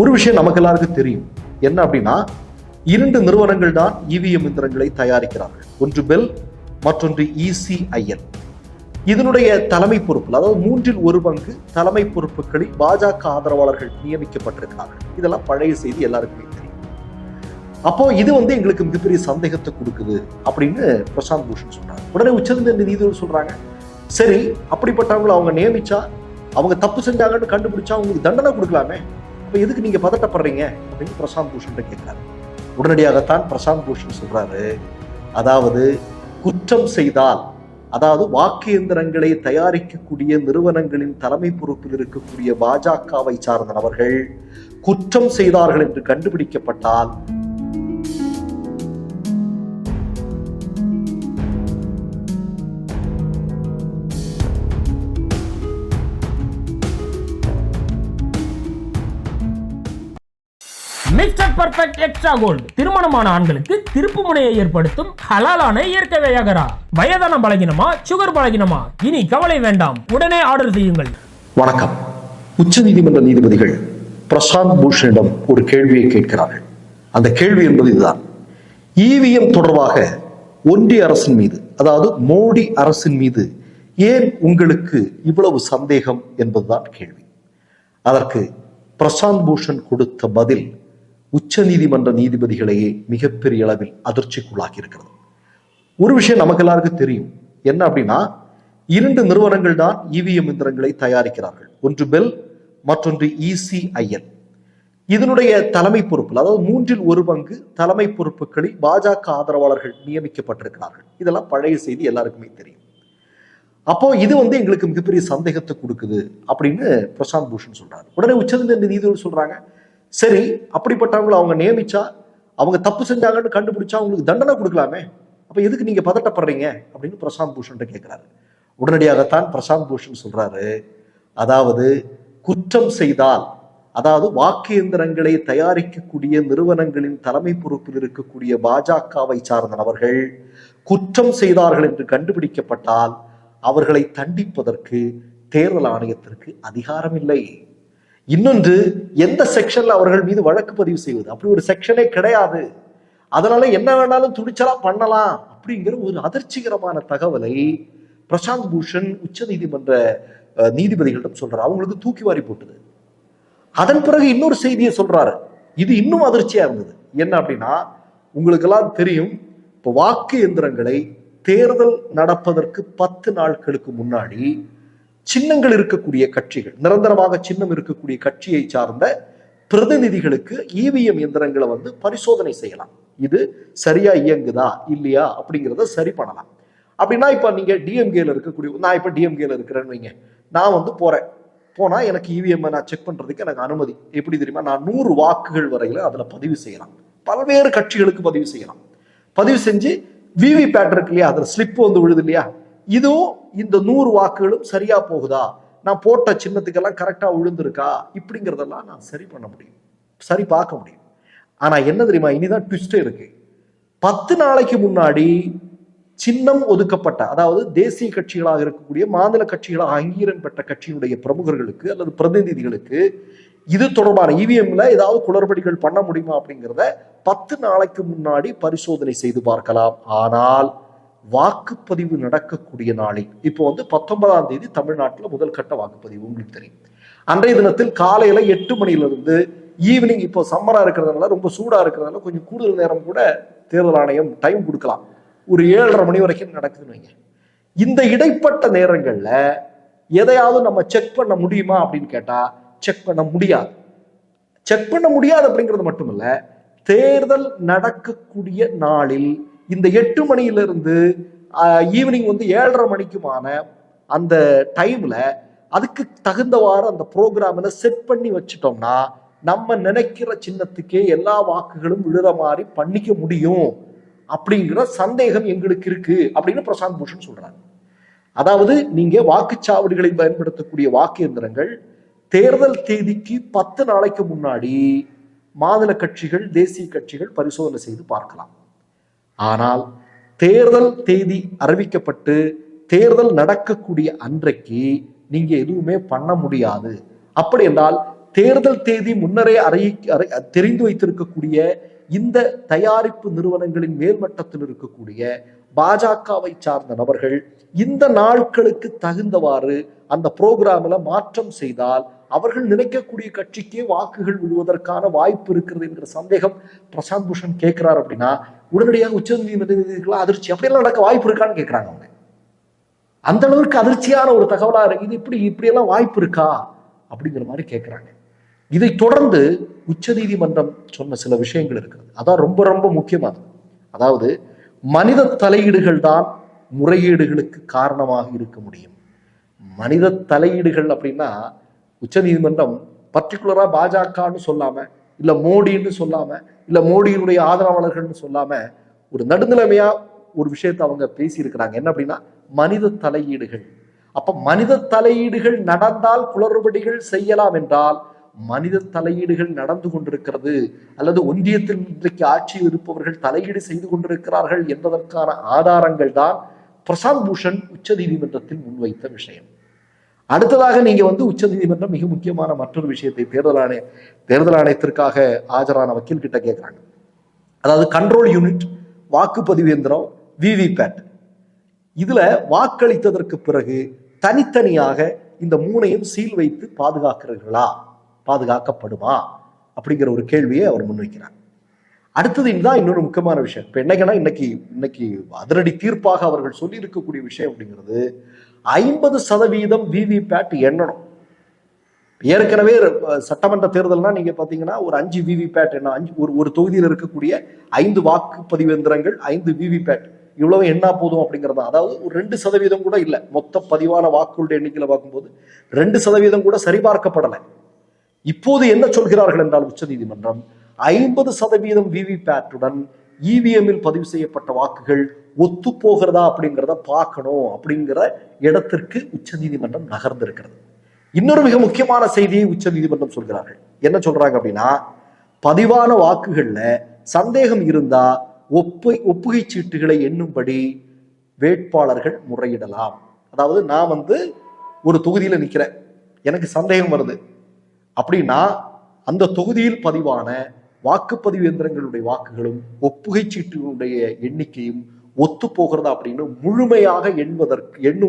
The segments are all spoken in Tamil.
ஒரு விஷயம் நமக்கு எல்லாருக்கும் தெரியும். என்ன அப்படின்னா இரண்டு நிறுவனங்கள் தான் இவிஎம் இயந்திரங்களை தயாரிக்கிறார்கள். ஒன்று பெல் மற்றொன்று இசிஐஎல் இதனுடைய தலைமை பொறுப்பில் அதாவது மூன்றில் ஒரு பங்கு தலைமை பொறுப்புகளில் பாஜக ஆதரவாளர்கள் நியமிக்கப்பட்டிருக்கிறார்கள். இதெல்லாம் பழைய செய்தி எல்லாருக்குமே தெரியும். அப்போ இது வந்து எங்களுக்கு மிகப்பெரிய சந்தேகத்தை கொடுக்குது அப்படின்னு பிரசாந்த் பூஷன் சொல்றாங்க உடனே உச்சநீதிமன்ற நீதிபதி சொல்றாங்க சரி அப்படிப்பட்டவங்களை அவங்க நியமிச்சா அவங்க தப்பு செஞ்சாங்கன்னு கண்டுபிடிச்சா அவங்களுக்கு தண்டனை கொடுக்கலாமே. இப்போ எதுக்கு நீங்கள் பதட்டப்படுறீங்க? அப்படின்னு பிரசாந்த் பூஷன் கேட்குறாரு. உடனடியாகத்தான் பிரசாந்த் பூஷன் சொல்கிறாரு அதாவது குற்றம் செய்தால் அதாவது வாக்கு இயந்திரங்களை தயாரிக்கக்கூடிய நிறுவனங்களின் தலைமை பொறுப்பில் இருக்கக்கூடிய பாஜகவை சார்ந்த நபர்கள் குற்றம் செய்தார்கள் என்று கண்டுபிடிக்கப்பட்டால் மிஸ்டர் பர்ஃபெக்ட் எக்ஸ்ட்ரா கோல்டு திருமணமான ஆண்களுக்கு திருப்பு முனையை ஏற்படுத்தும் ஹலாலான இயற்கை வியாகரா. வயதான பலகினமா சுகர் பலகினமா? இனி கவலை வேண்டாம். உடனே ஆர்டர் செய்யுங்கள். வணக்கம். உச்ச நீதிமன்ற நீதிபதிகள் பிரசாந்த் பூஷனிடம் ஒரு கேள்வியை கேட்கிறார்கள். அந்த கேள்வி என்பது இதுதான். இவிஎம் தொடர்பாக ஒன்றிய அரசின் மீது அதாவது மோடி அரசின் மீது ஏன் உங்களுக்கு இவ்வளவு சந்தேகம் என்பதுதான் கேள்வி. அதற்கு பிரசாந்த் பூஷன் கொடுத்த பதில் உச்சநீதிமன்ற நீதிபதிகளையே மிகப்பெரிய அளவில் அதிர்ச்சிக்குள்ளாக்கி இருக்கிறது ஒரு விஷயம் நமக்கு எல்லாருக்கும் தெரியும். என்ன அப்படின்னா இரண்டு நிறுவனங்கள் தான் இவிஎம் இயந்திரங்களை தயாரிக்கிறார்கள். ஒன்று பெல் மற்றொன்று இசிஐஎன் இசிஐஎல் இதனுடைய தலைமை பொறுப்பில் அதாவது மூன்றில் ஒரு பங்கு தலைமை பொறுப்புகளில் பாஜக ஆதரவாளர்கள் நியமிக்கப்பட்டிருக்கிறார்கள். இதெல்லாம் பழைய செய்தி எல்லாருக்குமே தெரியும். அப்போ இது வந்து எங்களுக்கு மிகப்பெரிய சந்தேகத்தை கொடுக்குது அப்படின்னு பிரசாந்த் பூஷன் சொல்றாரு. உடனே உச்சநீதிமன்ற நீதிபதி சொல்றாங்க சரி அப்படிப்பட்டவங்களை அவங்க நியமிச்சா அவங்க தப்பு செஞ்சாங்கன்னு கண்டுபிடிச்சா அவங்களுக்கு தண்டனை கொடுக்கலாமே. அப்போ எதுக்கு நீங்க பதட்டப்படுறீங்க? அப்படின்னு பிரசாந்த் பூஷன் கேட்குறாரு உடனடியாகத்தான் பிரசாந்த் பூஷன் சொல்றாரு அதாவது குற்றம் செய்தால் அதாவது வாக்கு எந்திரங்களை தயாரிக்கக்கூடிய நிறுவனங்களின் தலைமை பொறுப்பில் இருக்கக்கூடிய பாஜகவை சார்ந்த நபர்கள் குற்றம் செய்தார்கள் என்று கண்டுபிடிக்கப்பட்டால் அவர்களை தண்டிப்பதற்கு தேர்தல் ஆணையத்திற்கு அதிகாரம் இல்லை இன்னொன்று எந்த செக்ஷன்ல அவர்கள் மீது வழக்கு பதிவு செய்வது? அப்படி ஒரு செக்ஷனே கிடையாது. அதனால என்ன வேணாலும் துணிச்சலா பண்ணலாம் அப்படிங்கிற ஒரு அதிர்ச்சிகரமான தகவலை பிரசாந்த் பூஷன் உச்ச நீதிமன்ற நீதிபதிகளிடம் சொல்றாரு. அவங்களுக்கு தூக்கி வாரி போட்டுது. அதன் பிறகு இன்னொரு செய்தியை சொல்றாரு. இது இன்னும் அதிர்ச்சியா இருந்தது. என்ன அப்படின்னா உங்களுக்கெல்லாம் தெரியும் இப்போ வாக்கு எந்திரங்களை தேர்தல் நடப்பதற்கு பத்து நாட்களுக்கு முன்னாடி சின்னங்கள் இருக்கக்கூடிய கட்சிகள் நிரந்தரமாக சின்னம் இருக்கக்கூடிய கட்சியை சார்ந்த பிரதிநிதிகளுக்கு இவிஎம் எந்திரங்களை வந்து பரிசோதனை செய்யலாம். இது சரியா இயங்குதா இல்லையா அப்படிங்கிறத சரி பண்ணலாம். அப்படின்னா இப்ப நீங்க டிஎம்கேல இருக்கக்கூடிய நான் இப்ப டிஎம்கேல இருக்கிறேன்னு வைங்க. நான் வந்து போறேன். போனா எனக்கு இவிஎம் நான் செக் பண்றதுக்கு எனக்கு அனுமதி. எப்படி தெரியுமா? நான் நூறு வாக்குகள் வரையில அதுல பதிவு செய்யலாம். பல்வேறு கட்சிகளுக்கு பதிவு செய்யலாம். பதிவு செஞ்சு விவி பேட் இருக்கு இல்லையா? அதுல ஸ்லிப் வந்து விழுது இல்லையா? இதுவும் இந்த நூறு வாக்குகளும் சரியா போகுதா? நான் போட்ட சின்னத்துக்கெல்லாம் கரெக்டாக விழுந்திருக்கா? இப்படிங்கிறதெல்லாம் நான் சரி பண்ண முடியும். சரி பார்க்க முடியும். ஆனால் என்ன தெரியுமா? இனிதான் ட்விஸ்டே இருக்கு. பத்து நாளைக்கு முன்னாடி சின்னம் ஒதுக்கப்பட்ட அதாவது தேசிய கட்சிகளாக இருக்கக்கூடிய மாநில கட்சிகளாக அங்கீகாரம் பெற்ற கட்சியினுடைய பிரமுகர்களுக்கு அல்லது பிரதிநிதிகளுக்கு இது தொடர்பான இவிஎம்ல ஏதாவது குளறுபடிகள் பண்ண முடியுமா அப்படிங்கிறத பத்து நாளைக்கு முன்னாடி பரிசோதனை செய்து பார்க்கலாம். ஆனால் வாக்குப்பதிவு நடக்கக்கூடிய நாளில் இப்போ வந்து பத்தொன்பதாம் தேதி தமிழ்நாட்டில் முதல் கட்ட வாக்குப்பதிவு உங்களுக்கு தெரியும். அன்றைய தினத்தில் காலையில எட்டு மணியிலிருந்து ஈவினிங் இப்போ சம்மராக இருக்கிறதுனால ரொம்ப சூடாக இருக்கிறதுனால கொஞ்சம் கூடுதல் நேரம் கூட தேர்தல் ஆணையம் டைம் கொடுக்கலாம். ஒரு ஏழரை மணி வரைக்கும் நடக்குதுன்னு வைங்க. இந்த இடைப்பட்ட நேரங்களில் எதையாவது நம்ம செக் பண்ண முடியுமா அப்படின்னு கேட்டால் செக் பண்ண முடியாது. செக் பண்ண முடியாது அப்படிங்கிறது மட்டுமல்ல தேர்தல் நடக்கக்கூடிய நாளில் இந்த எட்டு மணியிலிருந்து ஈவினிங் வந்து ஏழரை மணிக்குமான அந்த டைம்ல அதுக்கு தகுந்தவாறு அந்த ப்ரோக்ராமில் செட் பண்ணி வச்சுட்டோம்னா நம்ம நினைக்கிற சின்னத்துக்கே எல்லா வாக்குகளும் விழுற மாதிரி பண்ணிக்க முடியும். அப்படிங்கிற சந்தேகம் எங்களுக்கு இருக்கு அப்படின்னு பிரசாந்த் பூஷன் சொல்றாங்க அதாவது நீங்க வாக்குச்சாவடிகளில் பயன்படுத்தக்கூடிய வாக்கு எந்திரங்கள் தேர்தல் தேதிக்கு பத்து நாளைக்கு முன்னாடி மாநில கட்சிகள் தேசிய கட்சிகள் பரிசோதனை செய்து பார்க்கலாம். ஆனால் தேர்தல் தேதி அறிவிக்கப்பட்டு தேர்தல் நடக்கக்கூடிய அன்றைக்கு நீங்க எதுவுமே பண்ண முடியாது. அப்படி என்றால் தேர்தல் தேதி முன்னரே அறி அறி- தெரிந்து வைத்திருக்கக்கூடிய இந்த தயாரிப்பு நிறுவனங்களின் மேல்மட்டத்தில் இருக்கக்கூடிய பாஜகவை சார்ந்த நபர்கள் இந்த நாட்களுக்கு தகுந்தவாறு அந்த புரோகிராமில் மாற்றம் செய்தால் அவர்கள் நினைக்கக்கூடிய கட்சிக்கே வாக்குகள் விழுவதற்கான வாய்ப்பு இருக்கிறது என்கிற சந்தேகம் பிரசாந்த் பூஷன் கேட்கிறார் அப்படின்னா உடனடியாக உச்சநீதிமன்ற நீதிபதிகள் அதிர்ச்சி. அப்படியெல்லாம் நடக்க வாய்ப்பு இருக்கான்னு கேட்குறாங்க அவங்க. அந்த அளவுக்கு அதிர்ச்சியான ஒரு தகவலா இருக்கு. இது இப்படி இப்படியெல்லாம் வாய்ப்பு இருக்கா? அப்படிங்கிற மாதிரி கேட்குறாங்க இதை தொடர்ந்து உச்சநீதிமன்றம் சொன்ன சில விஷயங்கள் இருக்கிறது அதான் ரொம்ப ரொம்ப முக்கியமானது. அதாவது மனித தலையீடுகள் தான் முறையீடுகளுக்கு காரணமாக இருக்க முடியும். மனித தலையீடுகள் அப்படின்னா உச்சநீதிமன்றம் பர்டிகுலரா பாஜகன்னு சொல்லாம இல்ல மோடின்னு சொல்லாம இல்ல மோடியினுடைய ஆதரவாளர்கள்னு சொல்லாம ஒரு நடுநிலைமையா ஒரு விஷயத்தை அவங்க பேசியிருக்கிறாங்க. என்ன அப்படின்னா மனித தலையீடுகள். அப்ப மனித தலையீடுகள் நடந்தால் குளறுபடிகள் செய்யலாம் என்றால் மனித தலையீடுகள் நடந்து கொண்டிருக்கிறது அல்லது ஒன்றியத்தில் இன்றைக்கு ஆட்சியில் இருப்பவர்கள் தலையீடு செய்து கொண்டிருக்கிறார்கள் என்பதற்கான ஆதாரங்கள் தான் பிரசாந்த் பூஷன் உச்ச நீதிமன்றத்தில் முன்வைத்த விஷயம். அடுத்ததாக நீங்க வந்து உச்சநீதிமன்றம் மிக முக்கியமான மற்றொரு விஷயத்தை தேர்தல் ஆணைய தேர்தல் ஆணையத்திற்காக ஆஜரான வக்கீல் கிட்ட கேட்கிறாங்க அதாவது கண்ட்ரோல் யூனிட் வாக்குப்பதிவு எந்திரம் விவிபேட் இதுல வாக்களித்ததற்கு பிறகு தனித்தனியாக இந்த மூனையும் சீல் வைத்து பாதுகாக்கிறீர்களா? பாதுகாக்கப்படுமா? அப்படிங்கிற ஒரு கேள்வியை அவர் முன்வைக்கிறார். அடுத்தது இதுதான் இன்னொரு முக்கியமான விஷயம். இப்போ என்னைக்குன்னா இன்னைக்கு இன்னைக்கு அதிரடி தீர்ப்பாக அவர்கள் சொல்லி இருக்கக்கூடிய விஷயம் அப்படிங்கிறது ஐம்பது சதவீதம் விவிபேட் எண்ணணும். ஏற்கனவே சட்டமன்ற தேர்தல்னா நீங்க பாத்தீங்கன்னா ஒரு அஞ்சு விவிபேட் என்ன அஞ்சு ஒரு ஒரு தொகுதியில் இருக்கக்கூடிய ஐந்து வாக்குப்பதிவு எந்திரங்கள் ஐந்து விவிபேட் இவ்வளவு என்ன போதும் அப்படிங்கிறது. அதாவது ஒரு ரெண்டு சதவீதம் கூட இல்லை. மொத்த பதிவான வாக்குகளுடைய எண்ணிக்கையில பார்க்கும்போது ரெண்டு சதவீதம் கூட சரிபார்க்கப்படலை. இப்போது என்ன சொல்கிறார்கள் என்றால் உச்சநீதிமன்றம் ஐம்பது சதவீதம் விவிபேட்டுடன் இவிஎம்மில் பதிவு செய்யப்பட்ட வாக்குகள் ஒத்து போகிறதா அப்படிங்கிறத பார்க்கணும் அப்படிங்கிற இடத்திற்கு உச்சநீதிமன்றம் நகர்ந்திருக்கிறது. இன்னொரு மிக முக்கியமான செய்தியை உச்சநீதிமன்றம் சொல்கிறார்கள். என்ன சொல்றாங்க அப்படின்னா பதிவான வாக்குகள்ல சந்தேகம் இருந்தா ஒப்பு ஒப்புகை சீட்டுகளை எண்ணும்படி வேட்பாளர்கள் முறையிடலாம். அதாவது நான் வந்து ஒரு தொகுதியில் நிற்கிறேன் எனக்கு சந்தேகம் வருது. அப்படின்னா அந்த தொகுதியில் பதிவான வாக்குப்பதிவு எந்திரங்களுடைய வாக்குகளும் ஒப்புகை சீட்டுகளுடைய எண்ணிக்கையும் ஒத்து போகிறதா அப்படின்னு முழுமையாக எண்ணுவதற்கு எண்ணு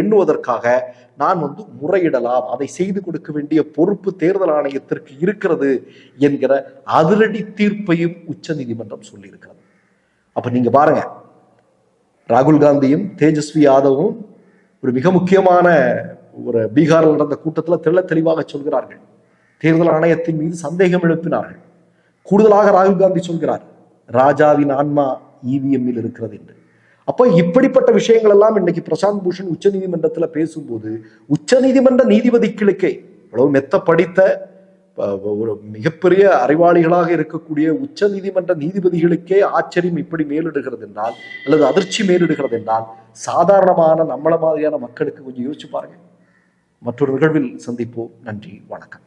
எண்ணுவதற்காக நான் வந்து முறையிடலாம் அதை செய்து கொடுக்க வேண்டிய பொறுப்பு தேர்தல் ஆணையத்திற்கு இருக்கிறது என்கிற அதிரடி தீர்ப்பையும் உச்சநீதிமன்றம் சொல்லியிருக்கிறது. அப்ப நீங்க பாருங்க ராகுல் காந்தியும் தேஜஸ்வி யாதவும் ஒரு மிக முக்கியமான ஒரு பீகாரில் நடந்த கூட்டத்தில் தெள்ள தெளிவாக சொல்கிறார்கள். தேர்தல் ஆணையத்தின் மீது சந்தேகம் எழுப்பினார்கள். கூடுதலாக ராகுல் காந்தி சொல்கிறார் ராஜாவின் ஆன்மா இவிஎம்மில் இருக்கிறது என்று அப்போ இப்படிப்பட்ட விஷயங்கள் எல்லாம் இன்னைக்கு பிரசாந்த் பூஷன் உச்சநீதிமன்றத்துல பேசும்போது உச்சநீதிமன்ற நீதிபதிகளுக்கே இவ்வளவு மெத்த படித்த ஒரு மிகப்பெரிய அறிவாளிகளாக இருக்கக்கூடிய உச்ச நீதிமன்ற நீதிபதிகளுக்கே ஆச்சரியம் இப்படி மேலிடுகிறது என்றால் அல்லது அதிர்ச்சி மேலிடுகிறது என்றால் சாதாரணமான நம்மள மாதிரியான மக்களுக்கு கொஞ்சம் யோசிச்சு பாருங்க மற்றொரு நிகழ்வில் சந்திப்போம் நன்றி வணக்கம்